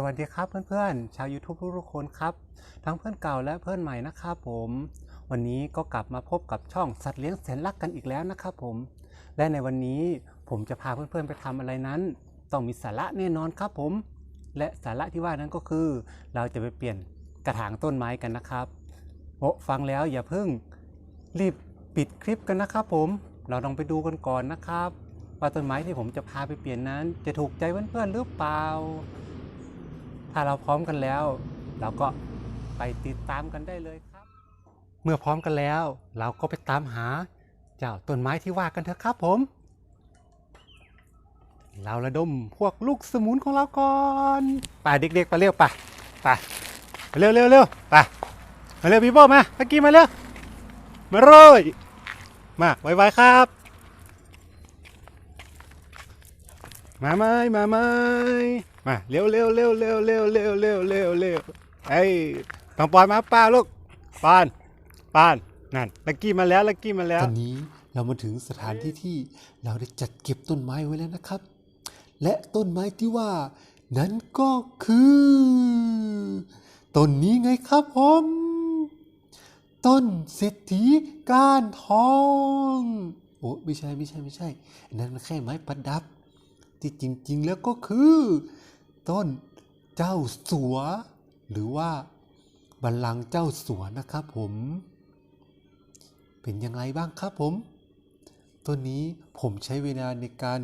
สวัสดีครับเพื่อนๆ ชาว YouTube ทุกๆคนครับ ทั้งเพื่อนเก่าและเพื่อนใหม่นะครับผม วันนี้ก็กลับมาพบกับช่องสัตว์เลี้ยงแสนรักกันอีกแล้วนะครับผม และในวันนี้ผมจะพาเพื่อนๆไปทำอะไรนั้น ต้องมีสาระแน่นอนครับผม และสาระที่ว่านั้นก็คือ เราจะไปเปลี่ยนกระถางต้นไม้กันนะครับโอ้ฟังแล้วอย่าเพิ่งรีบปิดคลิปกันนะครับผมเราลองไปดูกันก่อนนะครับ ว่าต้นไม้ที่ผมจะพาไปเปลี่ยนนั้น จะถูกใจเพื่อนๆหรือเปล่าาเราพร้อมกันแล้ว เราก็ไปติดตามกันได้เลยครับ เมื่อพร้อมกันแล้ว เราก็ไปตามหา เจ้าต้นไม้ที่ว่ากันเถอะครับผม เราระดมพวกลูกสมุนของเราก่อนไปเด็กๆไปเร็วไปไปเร็วเร็วเร็วไปมาเร็วพี่โบมาตะกี้มาเร็วมาเลยมาไวๆครับ มาไหมมาไหมมาเร็วเร็วเร็วเร็วเร็วเร็วเร็วเร็วเร็วไอ้ยต้องปล่อยมาป้าลูกปานปานนั่นลักกี้มาแล้วลักกี้มาแล้ว ตอนนี้เรามาถึงสถานที่ที่เราได้จัดเก็บต้นไม้ไว้แล้วนะครับ และต้นไม้ที่ว่า นั้นก็คือต้นนี้ไงครับผมต้นเศรษฐีก้านทองโอ้ไม่ใช่ไม่ใช่ไม่ใช่อันนั้นมันแค่ไม้ประดับ ที่จริง ๆ แล้วก็คือ ต้นเจ้าสัว หรือว่าบัลลังก์เจ้าสัวนะครับผม เป็นอย่างไรบ้างครับผม ต้นนี้ผมใช้เวลาในการ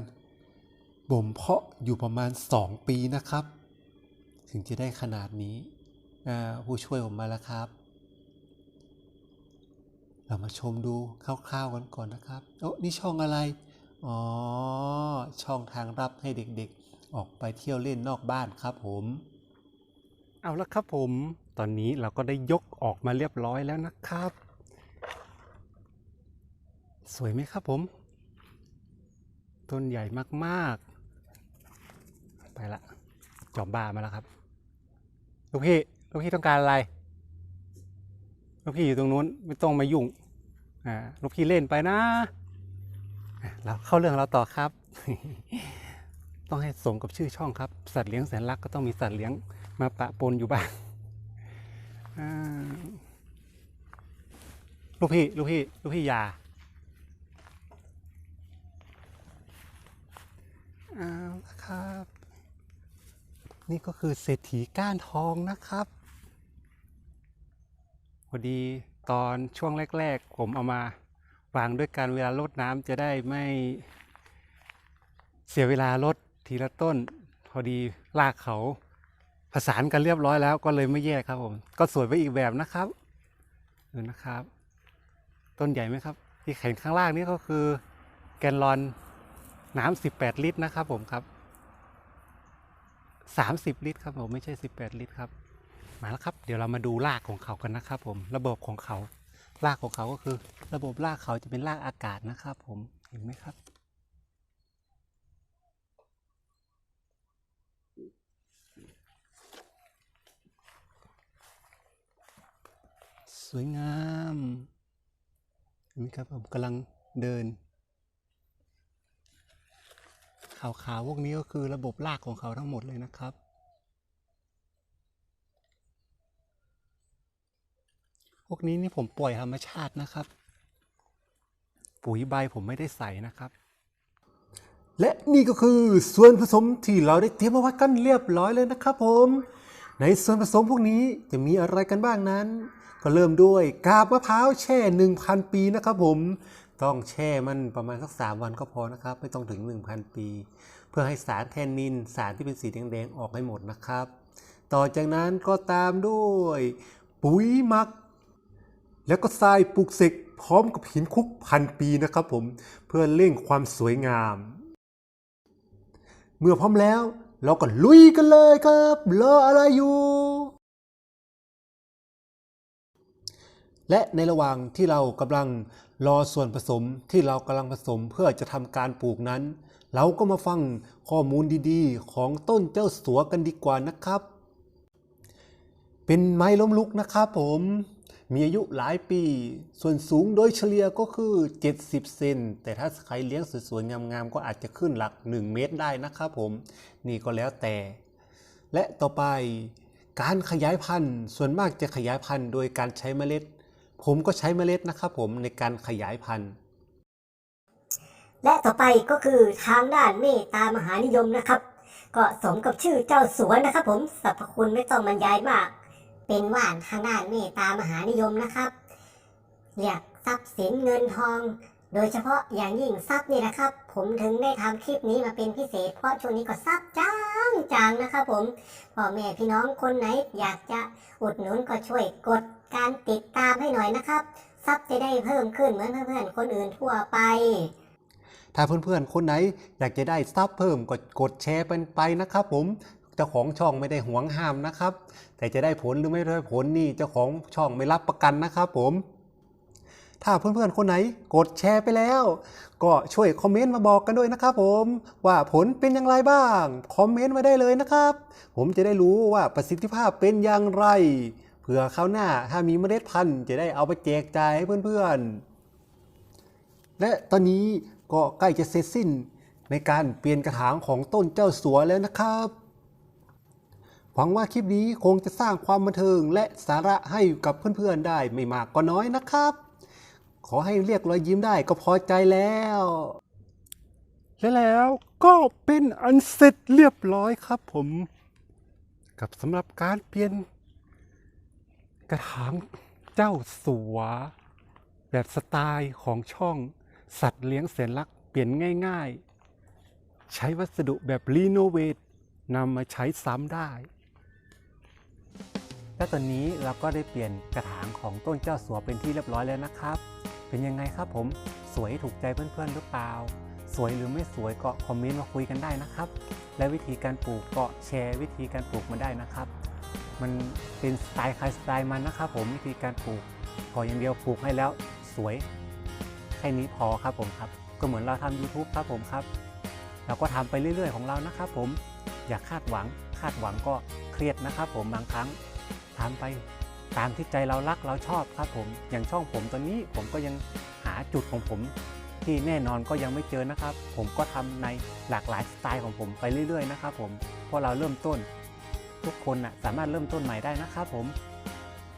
บ่มเพาะอยู่ประมาณ 2 ปีนะครับ ถึงจะได้ขนาดนี้ผู้ช่วยผมมาแล้วครับ เรามาชมดูคร่าวๆกันก่อนนะครับโอ้นี่ช่องอะไร อ๋อ ช่องทางรับให้เด็กๆ ออกไปเที่ยวเล่นนอกบ้านครับผม เอาละครับผม ตอนนี้เราก็ได้ยกออกมาเรียบร้อยแล้วนะครับ สวยไหมครับผม ต้นใหญ่มากๆ ไปละ จอมบ้ามาแล้วครับ ลูกพี่ ลูกพี่ต้องการอะไร ลูกพี่อยู่ตรงนู้นไม่ต้องมายุ่ง อ่า ลูกพี่เล่นไปนะ อะเราเข้าเรื่องเราต่อครับ ต้องให้สมกับชื่อช่องครับ สัตว์เลี้ยงแสนรักก็ต้องมีสัตว์เลี้ยงมาปะปนอยู่บ้างลูกพี่ลูกพี่ลูกพี่ยาเอาละครับ นี่ก็คือเศรษฐีก้านทองนะครับพอดีตอนช่วงแรก ๆ ผมเอามา วางด้วยกันเวลารดน้ำจะได้ไม่เสียเวลารดทีละต้น พอดีรากเขาผสานกันเรียบร้อยแล้วก็เลยไม่แยกครับผม ก็สวยไปอีกแบบนะครับดูนะครับ ต้นใหญ่ไหมครับ ที่เห็นข้างล่างนี่ก็คือแกนลอนน้ำ18ลิตรนะครับผมครับ30ลิตรครับผมไม่ใช่18ลิตรครับ มาแล้วครับ เดี๋ยวเรามาดูรากของเขากันนะครับผมระบบของเขา รากของเขาก็คือ ระบบรากเขาจะเป็นรากอากาศนะครับผมเห็นไหมครับ สวยงามเห็นไหมครับผมกำลังเดินขาวๆพวกนี้ก็คือระบบรากของเขาทั้งหมดเลยนะครับ พวกนี้นี่ผมปล่อยธรรมชาตินะครับ ปุ๋ยใบผมไม่ได้ใส่นะครับ และนี่ก็คือส่วนผสมที่เราได้เตรียมเอาไว้กันเรียบร้อยเลยนะครับผม ในส่วนผสมพวกนี้จะมีอะไรกันบ้างนั้น ก็เริ่มด้วยกาบมะพร้าวแช่ 1,000 ปีนะครับผมต้องแช่มันประมาณสัก 3 วันก็พอนะครับ ไม่ต้องถึง 1,000 ปี เพื่อให้สารแทนนินสารที่เป็นสีแดงๆออกให้หมดนะครับ ต่อจากนั้นก็ตามด้วย ปุ๋ยหมัก แล้วก็ทรายปลูกเสกพร้อมกับหินคุกพันปีนะครับผมเพื่อเร่งความสวยงาม เมื่อพร้อมแล้ว เราก็ลุยกันเลยครับรออะไรอยู่และในระหว่างที่เรากำลังรอส่วนผสมที่เรากำลังผสมเพื่อจะทำการปลูกนั้น เราก็มาฟังข้อมูลดีๆ ของต้นเจ้าสัวกันดีกว่านะครับ เป็นไม้ล้มลุกนะครับผม มีอายุหลายปี ส่วนสูงโดยเฉลี่ยก็คือ 70 เซน แต่ถ้าใครเลี้ยงสวยๆ งามๆ ก็อาจจะขึ้นหลัก 1 เมตรได้นะครับผม นี่ก็แล้วแต่ และต่อไปการขยายพันธุ์ ส่วนมากจะขยายพันธุ์โดยการใช้เมล็ด ผมก็ใช้เมล็ดนะครับผมในการขยายพันธุ์ และต่อไปก็คือทางด้านเมตตามหานิยมนะครับ ก็สมกับชื่อเจ้าสวนนะครับผมสรรพคุณไม่ต้องบรรยายมาก เป็นว่านทางด้านเมตตามหานิยมนะครับ เรียกทรัพย์สินเงินทอง โดยเฉพาะอย่างยิ่งทรัพย์นี่นะครับ ผมถึงได้ทำคลิปนี้มาเป็นพิเศษ เพราะช่วงนี้ก็ทรัพย์จ้างจางนะครับผมพ่อแม่พี่น้องคนไหนอยากจะอุดหนุนก็ช่วยกดการติดตามให้หน่อยนะครับทรัพย์จะได้เพิ่มขึ้นเหมือนเพื่อนๆคนอื่นทั่วไปถ้าเพื่อนๆ คนไหนอยากจะได้ซับเพิ่มก็กดแชร์เป็นไปนะครับผม เจ้าของช่องไม่ได้หวงห้ามนะครับ แต่จะได้ผลหรือไม่ได้ผลนี่เจ้าของช่องไม่รับประกันนะครับผม ถ้าเพื่อนๆคนไหนกดแชร์ไปแล้ว ก็ช่วยคอมเมนต์มาบอกกันด้วยนะครับผมว่าผลเป็นอย่างไรบ้างคอมเมนต์มาได้เลยนะครับ ผมจะได้รู้ว่าประสิทธิภาพเป็นอย่างไรเผื่อคราวหน้าถ้ามีเมล็ดพันธุ์จะได้เอาไปแจกจ่ายให้เพื่อนๆ และตอนนี้ก็ใกล้จะเสร็จสิ้นในการเปลี่ยนกระถางของต้นเจ้าสัวแล้วนะครับ หวังว่าคลิปนี้คงจะสร้างความบันเทิงและสาระให้กับเพื่อนๆได้ไม่มากก็น้อยนะครับ ขอให้เรียกรอยยิ้มได้ก็พอใจแล้ว และแล้วก็เป็นอันเสร็จเรียบร้อยครับผม กับสำหรับการเปลี่ยน กระถางเจ้าสัว แบบสไตล์ของช่องสัตว์เลี้ยงแสนรักเปลี่ยนง่าย ๆ ใช้วัสดุแบบรีโนเวทนำมาใช้ซ้ำได้ และตอนนี้เราก็ได้เปลี่ยนกระถางของต้นเจ้าสัวเป็นที่เรียบร้อยแล้วนะครับ เป็นยังไงครับผมสวยถูกใจเพื่อนๆหรือเปล่า สวยหรือไม่สวยก็คอมเมนต์มาคุยกันได้นะครับ และวิธีการปลูกก็แชร์วิธีการปลูกมาได้นะครับ มันเป็นสไตล์ใครสไตล์มันนะครับ ผมวิธีการปลูกขออย่างเดียวปลูกให้แล้วสวยแค่นี้พอครับผมครับ ก็เหมือนเราทำ YouTube ครับผมครับ เราก็ทำไปเรื่อยๆของเรานะครับ ผมอย่าคาดหวังคาดหวังก็เครียดนะครับ ผมบางครั้ง ทำไปตามที่ใจเรารักเราชอบครับผมอย่างช่องผมตอนนี้ผมก็ยังหาจุดของผมที่แน่นอนก็ยังไม่เจอนะครับ ผมก็ทำในหลากหลายสไตล์ของผมไปเรื่อยๆนะครับผมเพราะเราเริ่มต้น ทุกคนนะสามารถเริ่มต้นใหม่ได้นะครับผม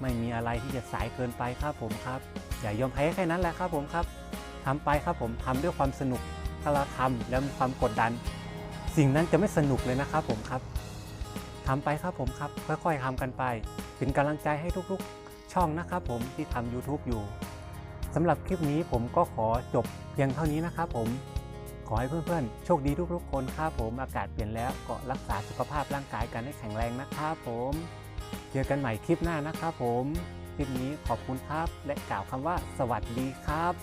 ไม่มีอะไรที่จะสายเกินไปครับผมครับ อย่ายอมแพ้แค่นั้นแหละครับผมครับทำไปครับผมทำด้วยความสนุกถ้าเราทำแล้วมีความกดดัน สิ่งนั้นจะไม่สนุกเลยนะครับผมครับทำไปครับผมครับ ค่อยๆทำกันไป เป็นกำลังใจให้ทุกๆ ช่องนะครับผมที่ทำ YouTube อยู่สำหรับคลิปนี้ผมก็ขอจบเพียงเท่านี้นะครับผมขอให้เพื่อนๆ โชคดีทุกๆ คนครับผมอากาศเปลี่ยนแล้วก็รักษาสุขภาพร่างกายกันให้แข็งแรงนะครับผมเจอกันใหม่คลิปหน้านะครับผมคลิปนี้ขอบคุณครับและกล่าวคำว่าสวัสดีครับ